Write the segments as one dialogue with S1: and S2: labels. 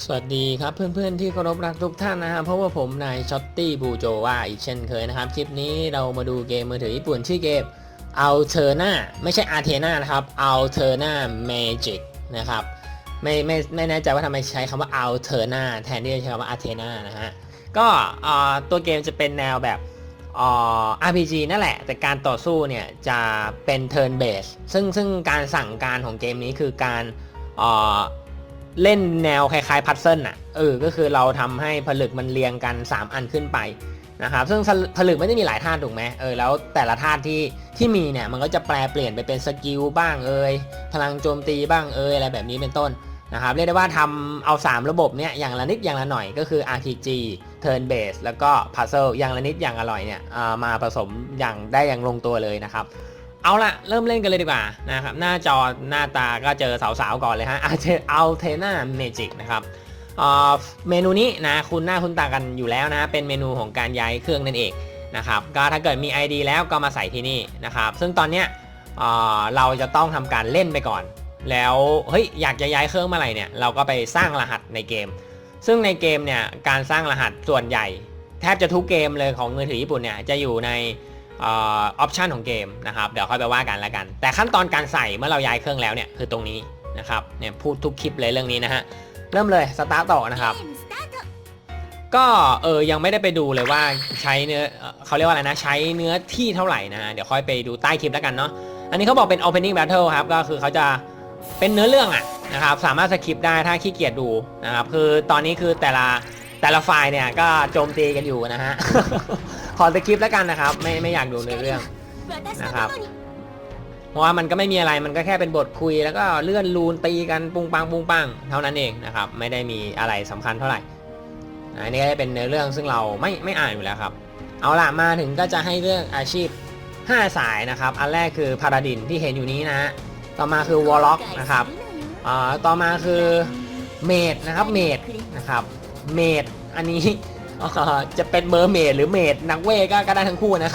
S1: สวัสดีครับเพื่อนๆที่เคารพรักทุกท่านนะครับเพราะว่าผมนายช็อตตี้บูโจว่าอีกเช่นเคยนะครับ คลิปนี้เรามาดูเกมมือถือญี่ปุ่นชื่อเกม Alterna ไม่ใช่ Athena นะครับ Alterna Magic นะครับไม่ไม่ไม่แน่ใจว่าทำไมใช้คำว่า Alterna แทนที่จะใช้คำว่า Athena นะฮะก็ตัวเกมจะเป็นแนวแบบอ RPG นั่นแหละ แต่การต่อสู้เนี่ยจะเป็น turn base ซึ่งซึ่งการสั่งการของเกมนี้คือการ เล่นแนวคล้ายๆพัซเซิลน่ะเออก็คือเราทำให้ผลึกมันเรียงกัน 3 อันขึ้นไปนะครับซึ่งผลึกไม่ได้มีหลายธาตุถูกไหมเออแล้วแต่ละธาตุที่ที่มีเนี่ยมันก็จะแปลเปลี่ยนไปเป็นสกิลบ้างเอ่ยพลังโจมตีบ้างเอ่ยอะไรแบบนี้เป็นต้นนะครับเรียกได้ว่าทำเอา 3 ระบบเนี้ยอย่างละนิดอย่างละหน่อยก็คือ RPG Turn Base แล้วก็ Puzzle อย่างละนิดอย่างอร่อยเนี่ยมาผสมอย่างได้อย่างลงตัวเลยนะครับ เอาละเริ่มเล่นกันเลยดีกว่านะครับหน้าจอหน้าตาก็เจอสาวๆก่อนเลยฮะอัลเทนาเมจิกนะครับเมนูนี้นะคุณหน้าคุณตากันอยู่แล้วนะเป็นเมนูของการย้ายเครื่องนั่นเองนะครับก็ถ้าเกิดมี ID แล้วก็มาใส่ที่นี่นะครับซึ่งตอนเนี้ยเราจะต้องทำการเล่นไปก่อน แล้วเฮ้ยอยากจะย้ายเครื่องเมื่อไหร่เนี่ยเราก็ไปสร้างรหัสในเกม ซึ่งในเกมเนี่ยการสร้างรหัสส่วนใหญ่ แทบจะทุกเกมเลยของมือถือญี่ปุ่นเนี่ยจะอยู่ใน ออปชันของเกมนะครับ เดี๋ยวค่อยไปว่ากันแล้วกัน แต่ขั้นตอนการใส่เมื่อเราย้ายเครื่องแล้วเนี่ยคือตรงนี้นะครับเนี่ยพูดทุกคลิปเลยเรื่องนี้นะฮะ เริ่มเลยสตาร์ทต่อนะครับ ก็เออยังไม่ได้ไปดูเลยว่าใช้เนื้อเอ่อเขาเรียกว่าอะไรนะ ใช้เนื้อที่เท่าไหร่นะเดี๋ยวค่อยไปดูใต้คลิปแล้วกันเนาะอันนี้เขาบอกเป็น opening battle ครับก็คือเขาจะเป็นเนื้อเรื่องอะนะครับสามารถสคิปได้ถ้าขี้เกียจดูนะครับคือตอนนี้คือแต่ละแต่ละฝ่ายเนี่ยก็โจมตีกันอยู่นะฮะข อสคิปแล้วกันนะครับ ไม่ไม่อยากดูเนื้อเรื่องนะครับ เพราะว่ามันก็ไม่มีอะไรมันก็แค่เป็นบทคุยแล้วก็เลื่อนลูนตีกันปุงปังปุงปังเท่านั้นเองนะครับ ไม่ได้มีอะไรสำคัญเท่าไหร่อันนี้ก็จะเป็นเนื้อเรื่องซึ่งเราไม่ไม่อ่านอยู่แล้วครับ เอาล่ะมาถึงก็จะให้เรื่องอาชีพ 5 สายนะครับ อันแรกคือพาราดินที่เห็นอยู่นี้นะฮะต่อมาคือวอลล็อกนะครับอ่าต่อมาคือเมดนะครับเมดนะครับเมดอันนี้ จะเป็นเมอร์เมดหรือเมดนักเวทก็ก็ได้ทั้งคู่นะ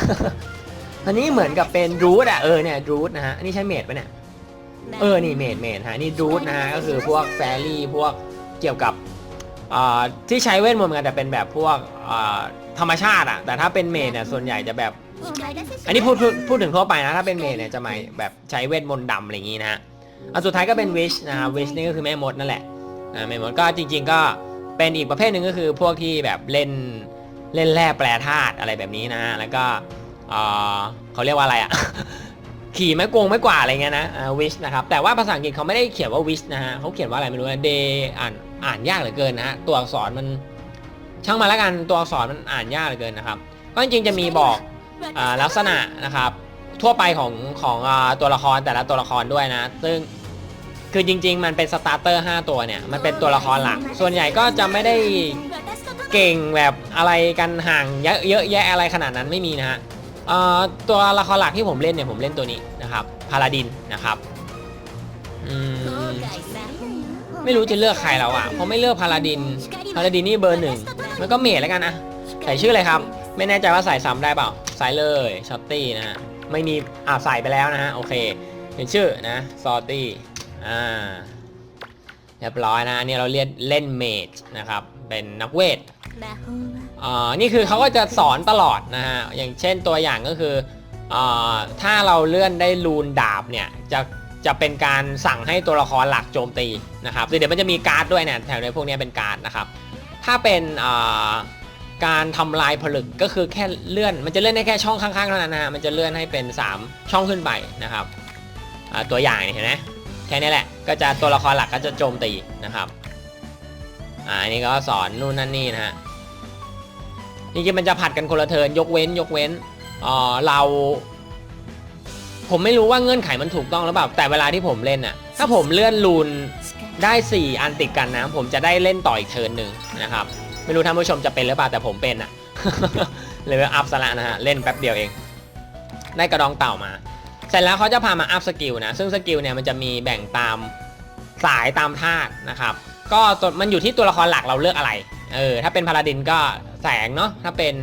S1: อันนี้เหมือนกับเป็นรูทอะเออเนี่ยรูทนะฮะอันนี้ใช้เมดปะเนี่ยเออนี่เมดเมดฮะนี่รูทนะฮะก็คือพวกแฟรี่พวกเกี่ยวกับอ่าที่ใช้เวทมนต์เหมือนกันแต่เป็นแบบพวกอ่าธรรมชาติอะแต่ถ้าเป็นเมดเนี่ยส่วนใหญ่จะแบบ อันนี้พูดพูดพูดถึงทั่วไปนะถ้าเป็นเมดเนี่ยจะหมายแบบใช้เวทมนต์ดำอะไรอย่างงี้นะฮะอันสุดท้ายก็เป็นวิชนะฮะวิชนี่ก็คือแม่มดนั่นแหละอ่าแม่มดก็จริง ๆ ก็ เป็นอีกประเภทหนึ่งก็คือพวกที่แบบเล่นเล่นแร่แปรธาตุอะไรแบบนี้นะฮะแล้วก็อ่าเขาเรียกว่าอะไรอะขี่ไม้กวงไม้กว่าอะไรเงี้ยนะวิชนะครับ แต่ว่าภาษาอังกฤษเขาไม่ได้เขียนว่าวิชนะฮะเขาเขียนว่าอะไรไม่รู้นะเดอ่านอ่านยากเหลือเกินนะฮะตัวอักษรมันช่างมาแล้วกันตัวอักษรมันอ่านยากเหลือเกินนะครับ ก็จริงๆจะมีบอกอลักษณะนะครับ ทั่วไปของของตัวละครแต่ละตัวละครด้วยนะ ซึ่ง คือจริง ๆ มันเป็นสตาร์เตอร์ 5 ตัวเนี่ย มันเป็นตัวละครหลัก ส่วนใหญ่ก็จะไม่ได้เก่งแบบอะไรกันห่างเยอะเยอะแยะอะไรขนาดนั้นไม่มีนะฮะตัวละครหลักที่ผมเล่นเนี่ยผมเล่นตัวนี้นะครับพาลาดินนะครับไม่รู้จะเลือกใครแล้วอะเพราะไม่เลือกพาลาดินพาลาดินนี่เบอร์หนึ่งมันก็เมทแล้วกันอะใส่ชื่ออะไรครับ ไม่แน่ใจว่าใส่ซ้ำได้เปล่าใส่เลยช็อตตี้นะฮะไม่มีอ่าใส่ไปแล้วนะฮะโอเคเป็นชื่อนะซอตตี้ อ่าเรียบร้อยนะอันนี้เราเรียนเล่นเมจนะครับ เป็นนักเวทอ่านี่คือเขาก็จะสอนตลอดนะฮะ อย่างเช่นตัวอย่างก็คืออ่าถ้าเราเลื่อนได้รูนดาบเนี่ยจะจะเป็นการสั่งให้ตัวละครหลักโจมตีนะครับเดี๋ยวมันจะมีการ์ดด้วยเนี่ยแถวในพวกนี้เป็นการ์ดนะครับ ถ้าเป็นอ่าการทำลายผลึกก็คือแค่เลื่อน มันจะเลื่อนได้แค่ช่องข้างๆเท่านั้นนะฮะมันจะเลื่อนให้เป็น 3 ช่องขึ้นไปนะครับอ่าตัวอย่างเนี่ยเห็นไหม แค่นี้แหละก็จะตัวละครหลักก็จะโจมตีนะครับอ่าอันนี้ก็สอนนู่นนั่นนี่นะฮะจริงๆมันจะผัดกันคนละเทินยกเว้นยกเว้นอ่าเรา ผมไม่รู้ว่าเงื่อนไขมันถูกต้องหรือเปล่าแต่เวลาที่ผมเล่นน่ะถ้าผมเลื่อนลูนได้ 4 อันติดกันนะ ผมจะได้เล่นต่ออีกเทินหนึ่งนะครับ ไม่รู้ท่านผู้ชมจะเป็นหรือเปล่าแต่ผมเป็นอะเลเวลอัพซะละนะฮะเล่นแป๊บเดียวเอง ได้กระดองเต่ามา เสร็จแล้วเขาจะพามาอัพสกิลนะ ซึ่งสกิลเนี่ยมันจะมีแบ่งตามสายตามธาตุนะครับ ก็ตัวมันอยู่ที่ตัวละครหลักเราเลือกอะไร เออ ถ้าเป็นพาราดินก็แสงเนาะ ถ้าเป็น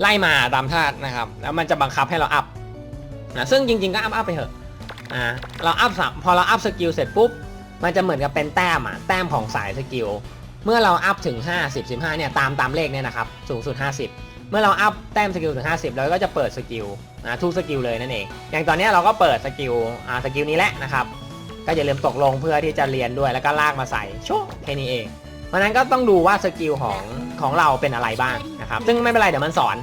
S1: ไล่มาตามธาตุนะครับ แล้วมันจะบังคับให้เราอัพนะ ซึ่งจริงๆก็อัพอัพไปเถอะ อ่า เราอัพสามพอเราอัพสกิลเสร็จปุ๊บ มันจะเหมือนกับเป็นแต้มอะแต้มของสายสกิล เมื่อเราอัพถึง 50 15เนี่ย ตามตามเลขเนี่ยนะครับ สูงสุด 50 เมื่อเราอัพแต้มสกิลถึง 50 เราก็จะเปิดสกิลนะทุกสกิลเลยนั่นเอง อย่างตอนนี้เราก็เปิดสกิลอ่าสกิลนี้แหละนะครับ ก็อย่าลืมตกลงเพื่อที่จะเรียนด้วยแล้วก็ลากมาใส่โชว์แค่นี้เองเพราะนั้นก็ต้องดูว่าสกิลของของเราเป็นอะไรบ้างนะครับ ซึ่งไม่เป็นไรเดี๋ยวมันสอน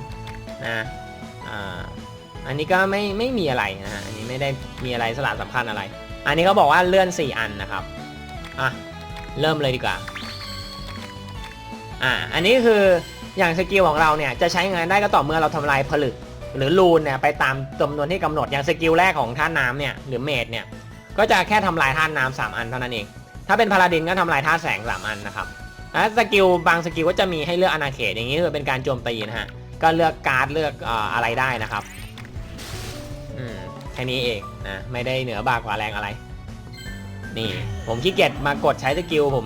S1: นะอ่าอันนี้ก็ไม่ไม่มีอะไรนะฮะอันนี้ไม่ได้มีอะไรสละสำคัญอะไร อันนี้เขาบอกว่าเลื่อน 4 อันนะครับอะเริ่มเลยดีกว่าอ่าอันนี้คือ อย่างสกิลของเราเนี่ยจะใช้งานได้ก็ต่อเมื่อเราทำลายผลึก หรือรูนเนี่ยไปตามจำนวนที่กำหนดอย่างสกิลแรกของท่าน้ำเนี่ยหรือเมดเนี่ยก็จะแค่ทำลายท่าน้ำสามอันเท่านั้นเอง ถ้าเป็นพาราดินก็ทำลายท่าแสงสามอันนะครับแล้วสกิลบางสกิลก็จะมีให้เลือกอนาเขตอย่างนี้คือเป็นการโจมตีนะฮะก็เลือกการ์ดเลือกเอ่ออะไรได้นะครับอืมแค่นี้เองนะไม่ได้เหนือบากกว่าแรงอะไร นี่ ผมขี้เกียจมากดใช้สกิลผม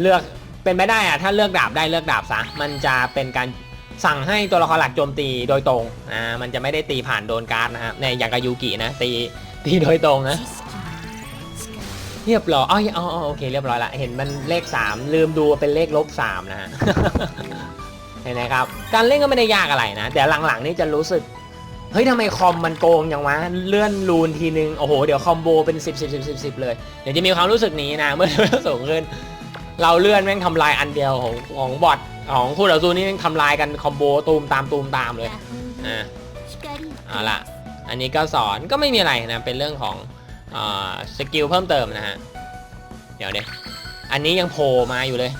S1: เลือก เป็นไม่ได้อะถ้าเลือกดาบได้เลือกดาบซะมันจะเป็นการสั่งให้ตัวละครหลักโจมตีโดยตรงอ่ามันจะไม่ได้ตีผ่านโดนการ์ดนะครับในอย่างกับยูกินะตีตีโดยตรงนะเรียบร้อยอ๋ออ๋อโอเคเรียบร้อยละเห็นมันเลข 3 ลืมดูเป็นเลขลบ3นะฮะเห็นไหมครับการเล่นก็ไม่ได้ยากอะไรนะ แต่หลังๆนี่จะรู้สึกเฮ้ยทำไมคอมมันโกงอย่างวะเลื่อนรูนทีนึง โอ้โห เดี๋ยวคอมโบเป็น 10 10 10 10 10เลย เดี๋ยวจะมีความรู้สึกนี้นะ เมื่อสูงขึ้น เราเลื่อนแม่งทำลายอันเดียวของของบอทของคู่ต่อสู้นี่แม่งทำลายกันคอมโบตูมตามตูมตามเลยอ่าเอาละอันนี้ก็สอนก็ไม่มีอะไรนะเป็นเรื่องของอาสกิลเพิ่มเติมนะฮะเดี๋ยวเดี๋ยวอันนี้ยังโผล่มาอยู่เลย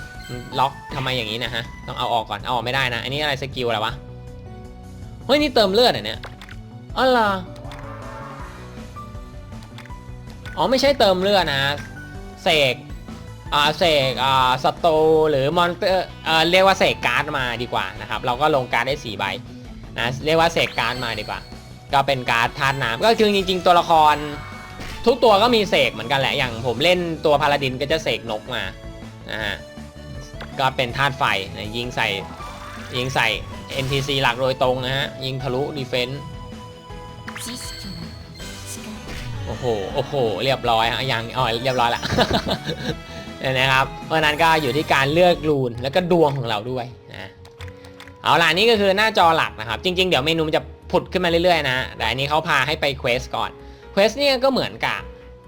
S1: ล็อกทำไมอย่างนี้นะฮะต้องเอาออกก่อนเอาออกไม่ได้นะ อันนี้อะไรสกิลอะไรวะเฮ้ยนี่เติมเลือดเหรอเนี่ยอ๋อเหรออ๋อไม่ใช่เติมเลือดนะเสก อ่าเสกอ่าสโตหรือมอนเตอร์อ่าเรียกว่าเสกการ์ดมาดีกว่านะครับเราก็ลงการ์ดได้4ใบนะเรียกว่าเสกการ์ดมาดีกว่า ก็เป็นการ์ดธาตุน้ำก็คือจริง ๆ ตัวละคร ทุกตัวก็มีเสกเหมือนกันแหละอย่างผมเล่นตัวพาราดินก็จะเสกนกมานะฮะก็เป็นธาตุไฟนะยิงใส่ยิงใส่ NPC หลักโดยตรงนะฮะยิงทะลุดีเฟนส์โอ้โห โอ้โห เรียบร้อยฮะยังอ๋อเรียบร้อยละ นี่ยนะครับ เพราะฉะนั้นก็อยู่ที่การเลือกรูนแล้วก็ดวงของเราด้วยนะเอาล่ะนี่ก็คือหน้าจอหลักนะครับ จริง ๆ เดี๋ยวเมนูมันจะผุดขึ้นมาเรื่อยๆนะแต่อันนี้เขาพาให้ไปเควสก่อนเควสเนี่ยก็เหมือนกับ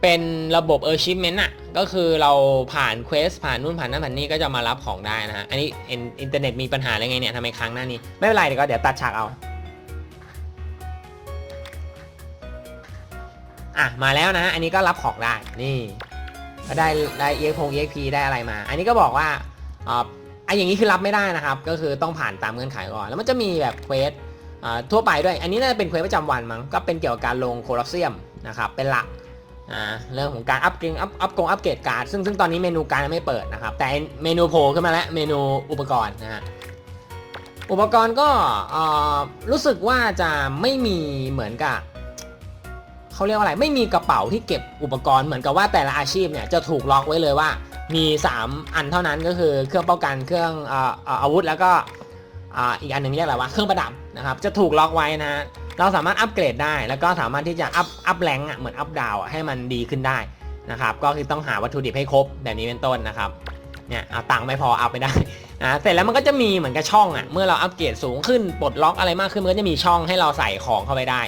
S1: เป็นระบบ achievement อะก็คือเราผ่านเควสผ่านนู่นผ่านนั่นผ่านนี่ก็จะมารับของได้นะฮะอันนี้อินอินเทอร์เน็ตมีปัญหาอะไรไงเนี่ยทำไมค้างหน้านี้ ไม่เป็นไรเดี๋ยวก็เดี๋ยวตัดฉากเอาอะมาแล้วนะ อันนี้ก็รับของได้นี่ ก็ได้ได้ EXP EXP ได้อะไรมา อันนี้ก็บอกว่าอ่าไอ้อย่างนี้คือรับไม่ได้นะครับ ก็คือต้องผ่านตามเงื่อนไขก่อน แล้วมันจะมีแบบเควสอ่ทั่วไปด้วย อันนี้น่าจะเป็นเควสประจำวันมั้ง ก็เป็นเกี่ยวกับการลงโคลอสเซียมนะครับ เป็นหลักอ่าเรื่องของการอัพเกรดอัพอัพกงอัพเกรดการ์ดซึ่งซึ่งตอนนี้เมนูการดยังไม่เปิดนะครับ แต่เมนูโผล่ขึ้นมาแล้วเมนูอุปกรณ์นะฮะ อุปกรณ์ก็รู้สึกว่าจะไม่มีเหมือนกับ เขาเรียกว่าอะไรไม่มีกระเป๋าที่เก็บอุปกรณ์เหมือนกับว่าแต่ละอาชีพเนี่ยจะถูกล็อกไว้เลยว่า มี 3 อันเท่านั้นก็คือเครื่องป้องกันเครื่องออออาวุธแล้วก็อ,อีกอันหนึ่งเรียกอะไรวะเครื่องประดับนะครับจะถูกล็อกไว้นะฮะเราสามารถอัปเกรดได้แล้วก็สามารถที่จะอัพอัพแรงอะเหมือนอัพดาวให้มันดีขึ้นได้นะครับก็คือต้องหาวัตถุดิบให้ครบแบบนี้เป็นต้นนะครับเนี่ยเอาตังค์ไม่พอเอาไปได้นะเสร็จแล้วมันก็จะมีเหมือนกับช่องอะเมื่อเราอัปเกรดสูงขึ้นปลดล็อกอะไรมากขึ้นมันก็จะมีช่องให้เราใส่ของเข้าไปได้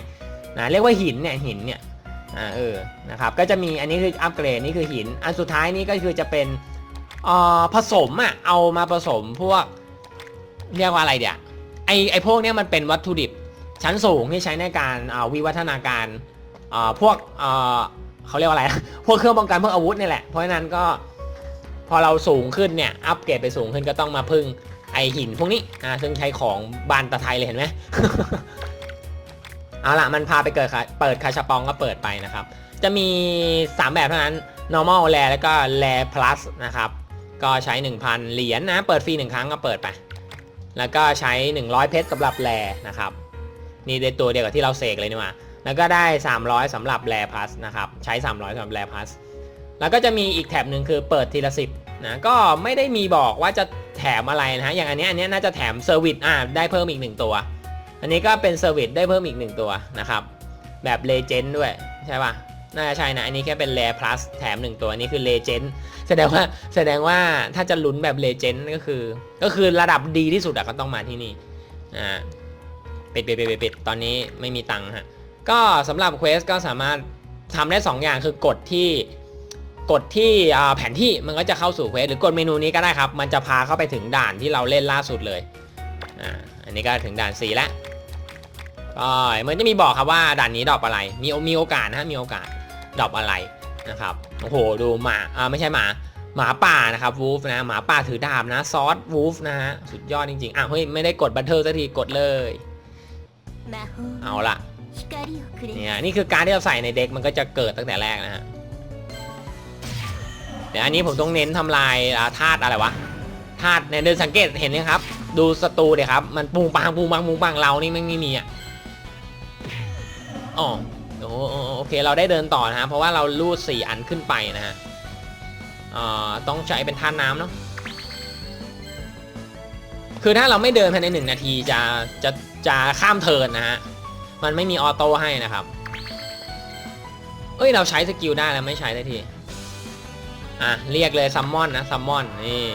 S1: นะเรียกว่าหินเนี่ยหินเนี่ยอ่าเออนะครับก็จะมีอันนี้คืออัปเกรดนี่คือหิน อันสุดท้ายนี่ก็คือจะเป็นเอ่อผสมอะเอามาผสมพวกเรียกว่าอะไรเดี๋ยวไอไอพวกเนี้ยมันเป็นวัตถุดิบชั้นสูงที่ใช้ในการอ่าวิวัฒนาการอ่าพวกอ่าเขาเรียกว่าอะไร พวกเครื่องป้องกันพวกอาวุธนี่แหละ เพราะฉะนั้นก็พอเราสูงขึ้นเนี่ย อัปเกรดไปสูงขึ้นก็ต้องมาพึ่งไอหินพวกนี้อ่าซึ่งใช้ของบานตะไทยเลยเห็นไหม เอาละมันพาไปเกิดค่ะเปิดคาชาปองก็เปิดไปนะครับ จะมี 3 แบบเท่านั้น normal rare แล้วก็ rare plus นะครับ ก็ใช้ 1,000 เหรียญนะเปิดฟรี 1 ครั้งก็เปิดไป แล้วก็ใช้ 100 เพชรสำหรับแรนะครับ นี่ได้ตัวเดียวกับที่เราเสกเลยนี่หว่าแล้วก็ได้ 300สำหรับแรพลัสนะครับ ใช้ 300สำหรับแรพลัสแล้วก็จะมีอีกแถบหนึ่งคือเปิดทีละสิบนะก็ไม่ได้มีบอกว่าจะแถมอะไรนะฮะอย่างอันนี้อันนี้น่าจะแถมเซอร์วิสอ่าได้เพิ่มอีก1ตัว อันนี้ก็เป็นเซอร์วิสได้เพิ่มอีก 1 ตัวนะครับ แบบเลเจนด์ด้วยใช่ป่ะ น่าจะใช่นะ อันนี้แค่เป็นแร plus แถมหนึ่งตัว อันนี้คือเลเจนด์แสดงว่าแสดงว่าถ้าจะลุ้นแบบเลเจนด์ก็คือ ก็คือระดับดีที่สุดอะก็ต้องมาที่นี่ อ่าปิดปิดปิดปิดปิดตอนนี้ไม่มีตังค์ฮะ ก็สำหรับเควสก็สามารถทำได้ 2 อย่างคือกดที่กดที่แผนที่มันก็จะเข้าสู่เควสหรือกดเมนูนี้ก็ได้ครับ มันจะพาเข้าไปถึงด่านที่เราเล่นล่าสุดเลย อันนี้ก็ถึงด่านสี่แล้วก็เหมือนจะมีบอกครับว่าด่านนี้ดรอปอะไร มีมีโอกาสนะฮะมีโอกาสดรอปอะไรนะครับโอ้โหดูหมาอ่าไม่ใช่หมาหมาป่านะครับวูฟนะหมาป่าถือดาบนะซอสวูฟนะฮะสุดยอดจริงๆอะเฮ้ยไม่ได้กดบัตเทอร์สักทีกดเลยเอาละเนี่ยนี่คือการที่เราใส่ในเด็กมันก็จะเกิดตั้งแต่แรกนะฮะเดี๋ยวอันนี้ผมต้องเน้นทำลายธาตุอะไรวะาตุเนี่ยเดินสังเกตเห็นไหมครับ ดูศัตรูเดี๋ยครับ มันปุงปังปุงปังปุงปังเรานี่ไม่ไม่มีอะอ๋อโอ้โหโอเคเราได้เดินต่อนะฮะเพราะว่าเราลูดสี่อันขึ้นไปนะฮะอ่าต้องใช้เป็นท่าน้ำเนาะคือถ้าเราไม่เดินภายในหนึ่งนาทีจะจะจะข้ามเทินนะฮะมันไม่มีออโต้ให้นะครับ เอ้ยเราใช้สกิลได้แล้วไม่ใช้ได้ที อะเรียกเลยซัมมอนนะซัมมอนนี่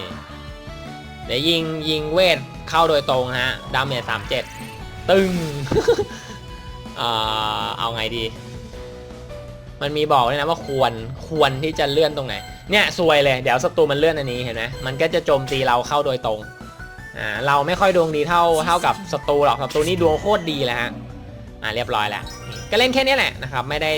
S1: ดี๋ยวยิงยิงเวทเข้าโดยตรงฮะดาเมจสามเจ็ดตึงเอ่อเอาไงดี มันมีบอกเลยนะว่าควรควรที่จะเลื่อนตรงไหน เนี่ยซวยเลย เดี๋ยวศัตรูมันเลื่อนอันนี้เห็นไหมมันก็จะโจมตีเราเข้าโดยตรงอ่าเราไม่ค่อยดวงดีเท่าเท่ากับศัตรูหรอกศัตรูนี่ดวงโคตรดีเลยฮะอ่าเรียบร้อยแล้วก็เล่นแค่นี้แหละนะครับ ไม่ได้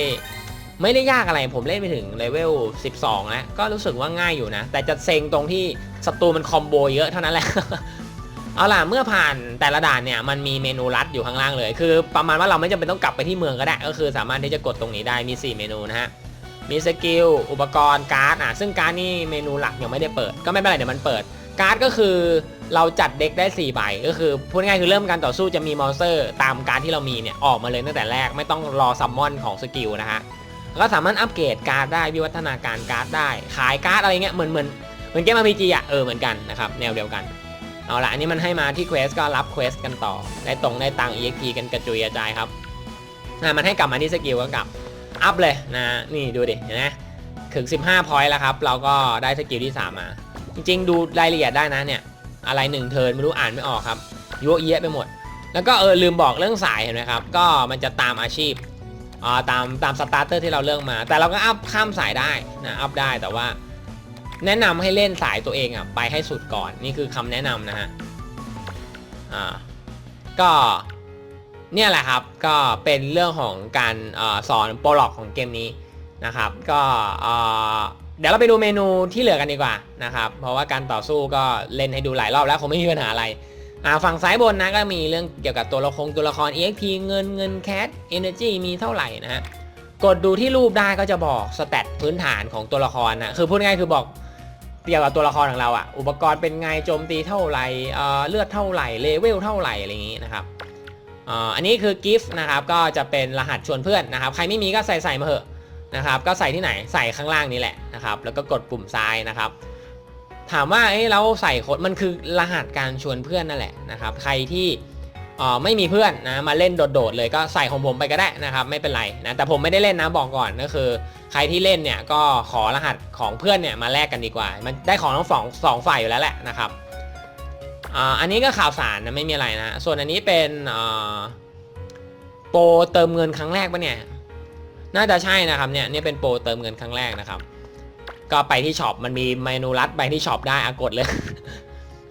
S1: ไม่ได้ยากอะไรผมเล่นไปถึงเลเวล 12 แล้ว ก็รู้สึกว่าง่ายอยู่นะ แต่จะเซ็งตรงที่ศัตรูมันคอมโบเยอะเท่านั้นแหละ เอาล่ะเมื่อผ่านแต่ละด่านเนี่ยมันมีเมนูลัดอยู่ข้างล่างเลย คือประมาณว่าเราไม่จำเป็นต้องกลับไปที่เมืองก็ได้ ก็คือสามารถที่จะกดตรงนี้ได้มี 4 เมนูนะฮะมีสกิลอุปกรณ์การ์ดอะซึ่งการ์ดนี่เมนูหลักยังไม่ได้เปิด ก็ไม่เป็นไรเดี๋ยวมันเปิดการ์ดก็คือเราจัดเด็กได้4ใบก็คือพูดง่ายคือเริ่มการต่อสู้จะมีมอนสเตอร์ ตามการดที่เรามีเนี่ยออกมาเลยตั้งแต่แรกไม่ต้องรอซัมมอนของสกิลนะฮะ ก็สามารถอัปเกรดการ์ดได้วิวัฒนาการการ์ดได้ ขายการ์ดอะไรเงี้ยเหมือนเหมือนเหมือนเกม RPG อะเออเหมือนกันนะครับแนวเดียวกันเอาละอันนี้มันให้มาที่เควสก็รับเควสกันต่อได้ตรงได้ตัง EXP กันกระจุยกระจายครับนะมันให้กลับมาที่สกิลก็กลับอัพเลยนะนี่ดูดิเห็นไหมถึง 15พอยต์แล้วครับ เราก็ได้สกิลที่ 3 มา จริงๆ ดูรายละเอียดได้นะเนี่ย อะไรหนึ่งเทินไม่รู้อ่านไม่ออกครับยั่วเยะไปหมด แล้วก็เออลืมบอกเรื่องสายเห็นไหมครับ ก็มันจะตามอาชีพ อ่าตามตามสตาร์เตอร์ที่เราเลือกมา แต่เราก็อัพข้ามสายได้นะอัพได้แต่ว่า แนะนำให้เล่นสายตัวเองอะไปให้สุดก่อนนี่คือคำแนะนำนะฮะอ่าก็เนี่ยแหละครับก็เป็นเรื่องของการอสอนโปรล็อกของเกมนี้นะครับ ก็เดี๋ยวเราไปดูเมนูที่เหลือกันดีกว่านะครับ เพราะว่าการต่อสู้ก็เล่นให้ดูหลายรอบแล้วคงไม่มีปัญหาอะไร อ่าฝั่งซ้ายบนนะก็มีเรื่องเกี่ยวกับตัวละครตัวละคร EXP เงินเงินแคท Energy มีเท่าไหร่นะฮะกดดูที่รูปได้ก็จะบอกสเตตพื้นฐานของตัวละครนะคือพูดง่ายคือบอกเกี่ยวกับตัวละครของเราอะอุปกรณ์เป็นไงโจมตีเท่าไหร่เลือดเท่าไหร่เลเวลเท่าไหร่อะไรอย่างงี้นะครับอ่าอันนี้คือกิฟต์นะครับก็จะเป็นรหัสชวนเพื่อนนะครับ ใครไม่มีก็ใส่ใส่มาเถอะนะครับ ก็ใส่ที่ไหนใส่ข้างล่างนี้แหละนะครับ แล้วก็กดปุ่มซ้ายนะครับ ถามว่าเอ้ยเราใส่โค้ดมันคือรหัสการชวนเพื่อนนั่นแหละนะครับใครที่ไม่มีเพื่อนนะมาเล่นโดดๆเลยก็ใส่ของผมไปก็ได้นะครับ ไม่เป็นไรนะแต่ผมไม่ได้เล่นนะบอกก่อนก็คือ ใครที่เล่นเนี่ยก็ขอรหัสของเพื่อนเนี่ยมาแลกกันดีกว่า มันได้ของทั้งสองสองฝ่ายอยู่แล้วแหละนะครับอ,อันนี้ก็ข่าวสารนะไม่มีอะไรนะ ส่วนอันนี้เป็นโปรเติมเงินครั้งแรกปะเนี่ยน่าจะใช่นะครับเนี่ยนี่เป็นโปรเติมเงินครั้งแรกนะครับ ก็ไปที่ช็อปมันมีเมนูรัดไปที่ช็อปได้อากดเลย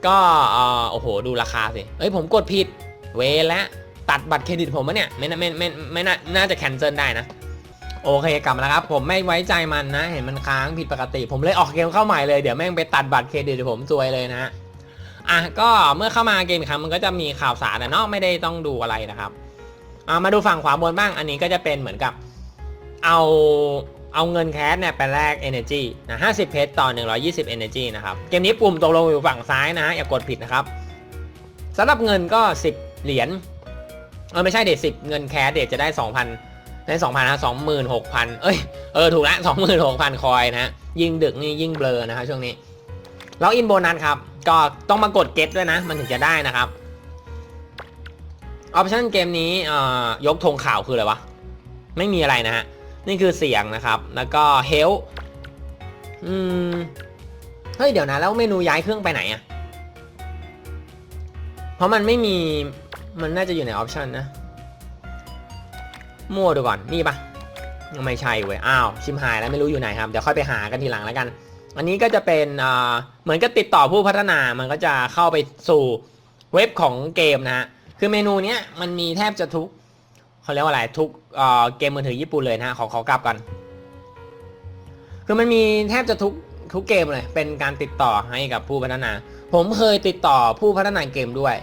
S1: ก็เอ่อโอ้โหดูราคาสิเอ้ยผมกดผิด เวรแล้วตัดบัตรเครดิตผมมะเนี่ยไม่น่าไม่ไม่ไม่น่าน่าจะแคนเซิลได้นะโอเคกลับมาแล้วครับ ผมไม่ไว้ใจมันนะ เห็นมันค้างผิดปกติ ผมเลยออกเกมเข้าใหม่เลย เดี๋ยวแม่งไปตัดบัตรเครดิตเดี๋ยวผมซวยเลยนะฮะอะก็เมื่อเข้ามาเกมอีกครั้งมันก็จะมีข่าวสารนะเนาะไม่ได้ต้องดูอะไรนะครับอ่ามาดูฝั่งขวาบนบ้างอันนี้ก็จะเป็นเหมือนกับ เอา เอาเงินแคสเนี่ยไปแลก Energy นะ50 เพชรต่อ 120 Energy นะครับ เกมนี้ปุ่มตกลงอยู่ฝั่งซ้ายนะฮะอย่ากดผิดนะครับสำหรับเงินก็ 10 เหรียญเออไม่ใช่เด็ด10เงินแคสเด็ดจะได้ 2,000 ได้2,000นะ26,000 เอ้ยเออถูกแล้ว26,000 คอยนะฮะยิ่งดึกนี่ยิ่งเบลอนะฮะช่วงนี้แล้วอินโบนัสครับ ก็ต้องมากดเก็ตด้วยนะ มันถึงจะได้นะครับออปชั่นเกมนี้เอ่อยกธงข่าวคืออะไรวะ ไม่มีอะไรนะฮะ นี่คือเสียงนะครับ แล้วก็ health อืม เฮ้ย เดี๋ยวนะ แล้วเมนูย้ายเครื่องไปไหนอะเพราะมันไม่มี มันน่าจะอยู่ในออปชันนะ มั่วดูก่อน นี่ปะยังไม่ใช่เว้ย อ้าว ชิมหายแล้วไม่รู้อยู่ไหนครับ เดี๋ยวค่อยไปหากันทีหลังแล้วกัน อันนี้ก็จะเป็นเหมือนกับติดต่อผู้พัฒนา มันก็จะเข้าไปสู่เว็บของเกมนะฮะ คือเมนูเนี้ยมันมีแทบจะทุก เขาเรียกว่าอะไรทุกเเกมมือถือญี่ปุ่นเลยนะฮะขอขอกลับกัน คือมันมีแทบจะทุกทุกเกมเลยเป็นการติดต่อให้กับผู้พัฒนา ผมเคยติดต่อผู้พัฒนาเกมด้วย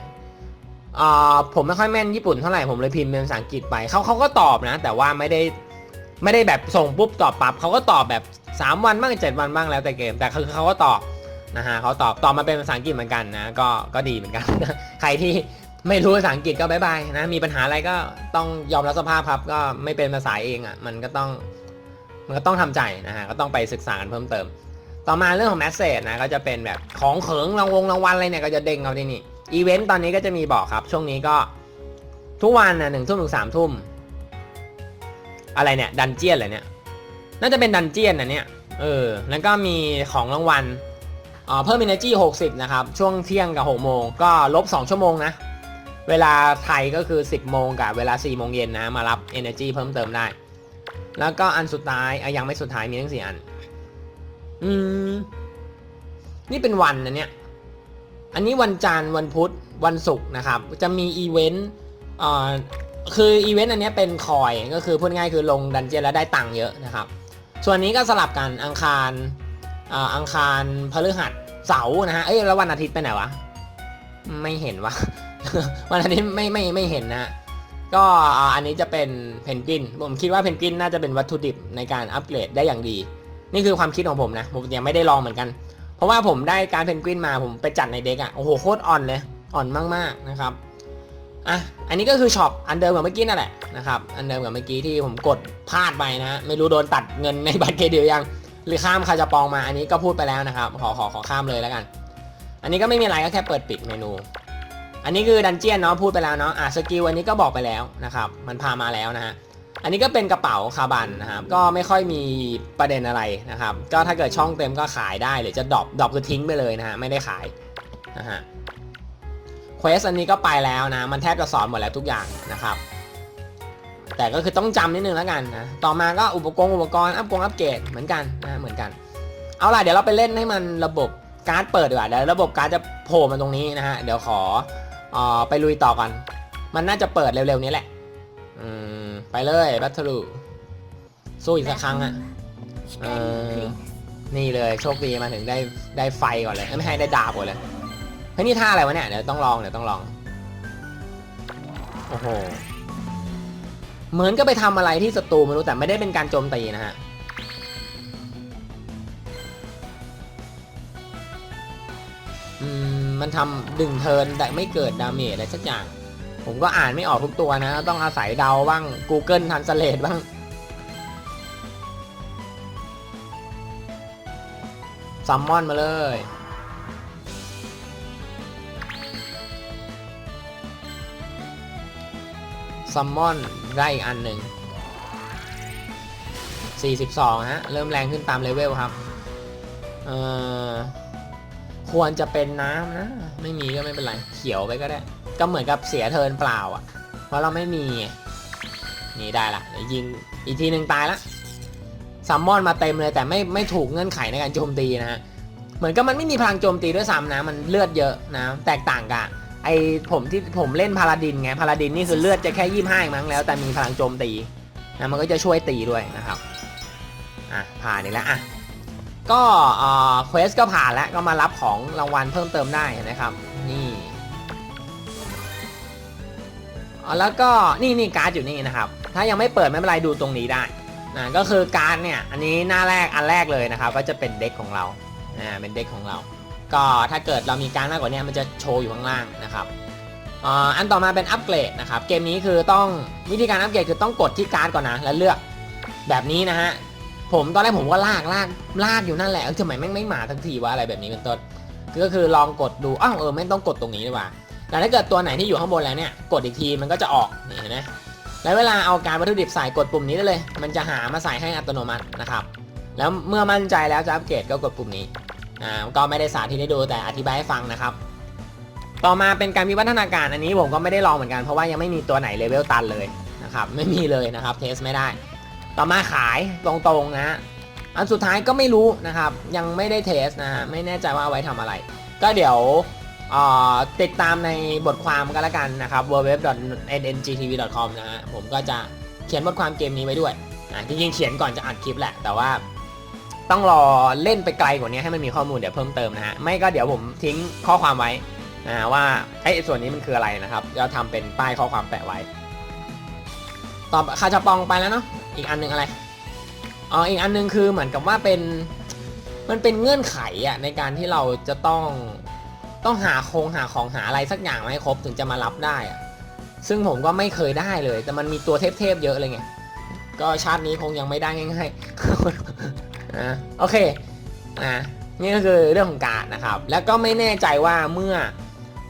S1: ผมไม่ค่อยแม่นญี่ปุ่นเท่าไหร่ผมเลยพิมพ์เป็นภาษาอังกฤษไปเขาเขาก็ตอบนะ แต่ว่าไม่ได้ไม่ได้แบบส่งปุ๊บตอบปั๊บเขาก็ตอบแบบ 3 วันบ้าง7วันบ้างแล้วแต่เกม แต่คือเขาก็ตอบนะฮะเขาตอบตอบมาเป็นภาษาอังกฤษเหมือนกันนะก็ก็ดีเหมือนกัน ใครที่ ไม่รู้ภาษาอังกฤษก็บายบายนะ มีปัญหาอะไรก็ต้องยอมรับสภาพครับ ก็ไม่เป็นภาษาเองอะ มันก็ต้อง มันก็ต้องทำใจนะฮะ ก็ต้องไปศึกษากันเพิ่มเติม ต่อมาเรื่องของแมสเซจนะ ก็จะเป็นแบบของเขิงรางวงรางวัลอะไรเนี่ย ก็จะเด้งเอาที่นี่ อีเวนต์ตอนนี้ก็จะมีบอกครับ ช่วงนี้ก็ทุกวันนะหนึ่งทุ่มถึงสามทุ่ม อะไรเนี่ย ดันเจียนอะไรเนี่ย น่าจะเป็นดันเจียนนะเนี่ย เออ แล้วก็มีของรางวัลอ่าเพิ่ม energy 60 นะครับ ช่วงเที่ยงกับ 6 โมง ก็ลบ 2 ชั่วโมงนะ เวลาไทยก็คือ 10 โมงกับเวลา 4 โมงเย็นนะ มารับ energy เพิ่มเติมได้ แล้วก็อันสุดท้ายอะยังไม่สุดท้ายมีทั้งสี่อัน อืม นี่เป็นวันนะเนี่ย อันนี้วันจันทร์วันพุธวันศุกร์นะครับ จะมีอีเวนต์อ่าคืออีเวนต์อันนี้เป็นคอยก็คือพูดง่ายคือลงดันเจียนแล้วได้ตังค์เยอะนะครับ ส่วนนี้ก็สลับกันอังคารอ่าอังคารพฤหัสเสาร์นะฮะเอ้ยแล้ววันอาทิตย์ไปไหนวะ ไม่เห็นวะ วันอาทิตย์ไม่ไม่ไม่เห็นนะ ก็อันนี้จะเป็นเพนกวิน ผมคิดว่าเพนกวินน่าจะเป็นวัตถุดิบในการอัปเกรดได้อย่างดี นี่คือความคิดของผมนะ ผมยังไม่ได้ลองเหมือนกัน เพราะว่าผมได้การเพนกวินมาผมไปจัดในเด็กอะ่ะ โอ้โหโคตรอ่อนเลย อ่อนมากๆนะครับ อะ อันนี้ก็คือช็อปอันเดิมกับเมื่อกี้นั่นแหละนะครับ อันเดิมกับเมื่อกี้ที่ผมกดพลาดไปนะ ไม่รู้โดนตัดเงินในบัตรเครดิตยัง หรือข้ามคาจะปองมา อันนี้ก็พูดไปแล้วนะครับ ขอขอขอข้ามเลยแล้วกัน อันนี้ก็ไม่มีอะไรก็แค่เปิดปิดเมนู อันนี้คือดันเจียนเนาะพูดไปแล้วเนาะอะสกิลอันนี้ก็บอกไปแล้วนะครับมันพามาแล้วนะฮะอันนี้ก็เป็นกระเป๋าคาบันนะครับก็ไม่ค่อยมีประเด็นอะไรนะครับก็ถ้าเกิดช่องเต็มก็ขายได้หรือจะดรอปดรอปคือทิ้งไปเลยนะฮะไม่ได้ขายนะฮะเควสอันนี้ก็ไปแล้วนะมันแทบจะสอนหมดแล้วทุกอย่างนะครับ แต่ก็คือต้องจำนิดนึงแล้วกันนะต่อมาก็อุปกรณ์อุปกรณ์อัพกงอัปเกรดเหมือนกันนะเหมือนกันเอาล่ะเดี๋ยวเราไปเล่นให้มันระบบการ์ดเปิดดีกว่าเดี๋ยวระบบการ์ดจะโผล่มาตรงนี้นะฮะเดี๋ยวขอ อ่อไปลุยต่อกันมันน่าจะเปิดเร็วๆนี้แหละ อืม ไปเลยแบทเทิลสู้อีกสักครั้งอะนี่เลยโชคดีมาถึงได้ได้ไฟก่อนเลย ไม่ให้ได้ดาบก่อนเลยเฮ้ยนี่ท่าอะไรวะเนี่ย เดี๋ยวต้องลองเดี๋ยวต้องลอง โอ้โห เหมือนก็ไปทำอะไรที่ศัตรูไม่รู้แต่ไม่ได้เป็นการโจมตีนะฮะ อืม มันทำดึงเทินแต่ไม่เกิดดาเมจอะไรสักอย่าง ผมก็อ่านไม่ออกทุกตัวนะ ต้องอาศัยเดาบ้าง Google Translate บ้าง ซัมมอนมาเลย ซัมมอนได้อีกอันหนึ่ง 42 ฮะ เริ่มแรงขึ้นตามเลเวลครับ เอ่อ ควรจะเป็นน้ำนะ ไม่มีก็ไม่เป็นไร เขียวไปก็ได้ ก็เหมือนกับเสียเทินเปล่าอะ เพราะเราไม่มี นี่ได้ละเดี๋ยวยิงอีกทีหนึ่งตายละซัมมอนมาเต็มเลยแต่ไม่ไม่ถูกเงื่อนไขในการโจมตีนะฮะ เหมือนกับมันไม่มีพลังโจมตีด้วยซ้ำนะ มันเลือดเยอะนะ แตกต่างกับไอผมที่ผมเล่นพาราดินไง พาราดินนี่คือเลือดจะแค่ยี่ห้ามั้งแล้ว แต่มีพลังโจมตีนะมันก็จะช่วยตีด้วยนะครับ อะผ่านนี่แล้วอะ ก็เควสก็ผ่านแล้วก็มารับของรางวัลเพิ่มเติมได้นะครับ นี่อ๋แล้วก็นี่นี่การ์ดอยู่นี่นะครับ ถ้ายังไม่เปิดไม่เป็นไรดูตรงนี้ได้นะก็คือการ์ดเนี่ยอันนี้หน้าแรกอันแรกเลยนะครับ ก็จะเป็นเด็กของเราอ่าเป็นเด็กของเรา ก็ถ้าเกิดเรามีการ์ดมากกว่านี้มันจะโชว์อยู่ข้างล่างนะครับอ่าอันต่อมาเป็นอัปเกรดนะครับเกมนี้คือต้องวิธีการอัปเกรดคือต้องกดที่การ์ดก่อนนะแล้วเลือกแบบนี้นะฮะ ผมตอนแรกผมก็ลากลากลากอยู่นั่นแหละเออทำไมแม่งไม่มาทั้งทีวะอะไรแบบนี้เป็นต้นก็คือลองกดดูอ้าวเออไม่ต้องกดตรงนี้ดีกว่าแต่ถ้าเกิดตัวไหนที่อยู่ข้างบนแล้วเนี่ยกดอีกทีมันก็จะออกนี่เห็นไหมแล้วเวลาเอาการวัตถุดิบใส่กดปุ่มนี้ได้เลย มันจะหามาใส่ให้อัตโนมัตินะครับ แล้วเมื่อมั่นใจแล้วจะอัปเกรดก็กดปุ่มนี้อ่าก็ไม่ได้สาธิตให้ดูแต่อธิบายให้ฟังนะครับ ต่อมาเป็นการวิวัฒนาการอันนี้ผมก็ไม่ได้ลองเหมือนกันเพราะว่ายังไม่มีตัวไหนเลเวลตันเลยนะครับไม่มีเลยนะครับเทสไม่ได้ ต่อมาขายตรงๆนะฮะอันสุดท้ายก็ไม่รู้นะครับ ยังไม่ได้เทสนะฮะไม่แน่ใจว่าเอาไว้ทำอะไร ก็เดี๋ยวติดตามในบทความกันละกันนะครับ www.nngtv.com นะฮะผมก็จะเขียนบทความเกมนี้ไว้ด้วยอะจริงๆเขียนก่อนจะอัดคลิปแหละ แต่ว่าต้องรอเล่นไปไกลกว่านี้ให้มันมีข้อมูลเดี๋ยวเพิ่มเติมนะฮะไม่ก็เดี๋ยวผมทิ้งข้อความไว้นะว่าไอ้ส่วนนี้มันคืออะไรนะครับจะทำเป็นป้ายข้อความแปะไว้ ต่อคาชาปองไปแล้วเนาะ อีกอันหนึงอะไรอ๋ออีกอันหนึงคือเหมือนกับว่าเป็นมันเป็นเงื่อนไขอะในการที่เราจะต้องต้องหาโครงหาของหาอะไรสักอย่างมาให้ครบถึงจะมารับได้อะซึ่งผมก็ไม่เคยได้เลย แต่มันมีตัวเทพๆเยอะเลยไงก็ชาตินี้คงยังไม่ได้ง่ายๆอะโอเคอะนี่ก็คือเรื่องของการดนะครับ แล้วก็ไม่แน่ใจว่าเมื่อ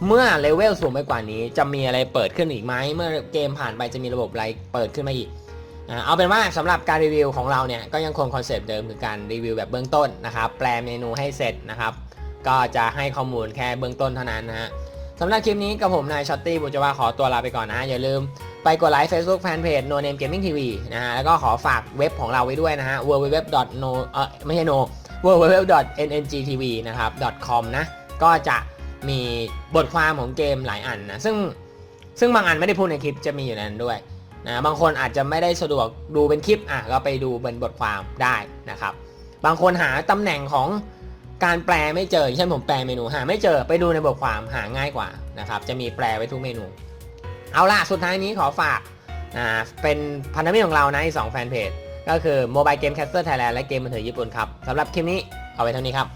S1: เมื่อเลเวลสูงไปกว่านี้ จะมีอะไรเปิดขึ้นอีกไหมเมื่อเกมผ่านไปจะมีระบบอะไรเปิดขึ้นมาอีก เอาเป็นว่าสำหรับการรีวิวของเราเนี่ยก็ยังคงคอนเซปต์เดิมคือการรีวิวแบบเบื้องต้นนะครับแปลเมนูให้เสร็จนะครับ ก็จะให้ข้อมูลแค่เบื้องต้นเท่านั้นนะฮะสำหรับคลิปนี้กับผมนายช็อตตี้บุจวาขอตัวลาไปก่อนนะ อย่าลืมไปกดไลค์ Facebook Fanpage No Name Gaming TV นะฮะแล้วก็ขอฝากเว็บของเราไว้ด้วยนะฮะ www.no เออไม่ใช่ no www.nngtv นะครับ .com นะก็จะมีบทความของเกมหลายอันนะซึ่งซึ่งบางอันไม่ได้พูดในคลิปจะมีอยู่ในนั้นด้วย นะบางคนอาจจะไม่ได้สะดวกดูเป็นคลิปอะก็ไปดูเป็นบทความได้นะครับ บางคนหาตำแหน่งของการแปลไม่เจออย่างเช่นผมแปลเมนูหาไม่เจอไปดูในบทความหาง่ายกว่านะครับจะมีแปลไว้ทุกเมนู เอาล่ะสุดท้ายนี้ขอฝากเป็นพันธมิตรของเรานะอีกสองแฟนเพจก็คือ Mobile Game Caster Thailand และเกมมือถือญี่ปุ่นครับสำหรับคลิปนี้เอาไว้เท่านี้ครับ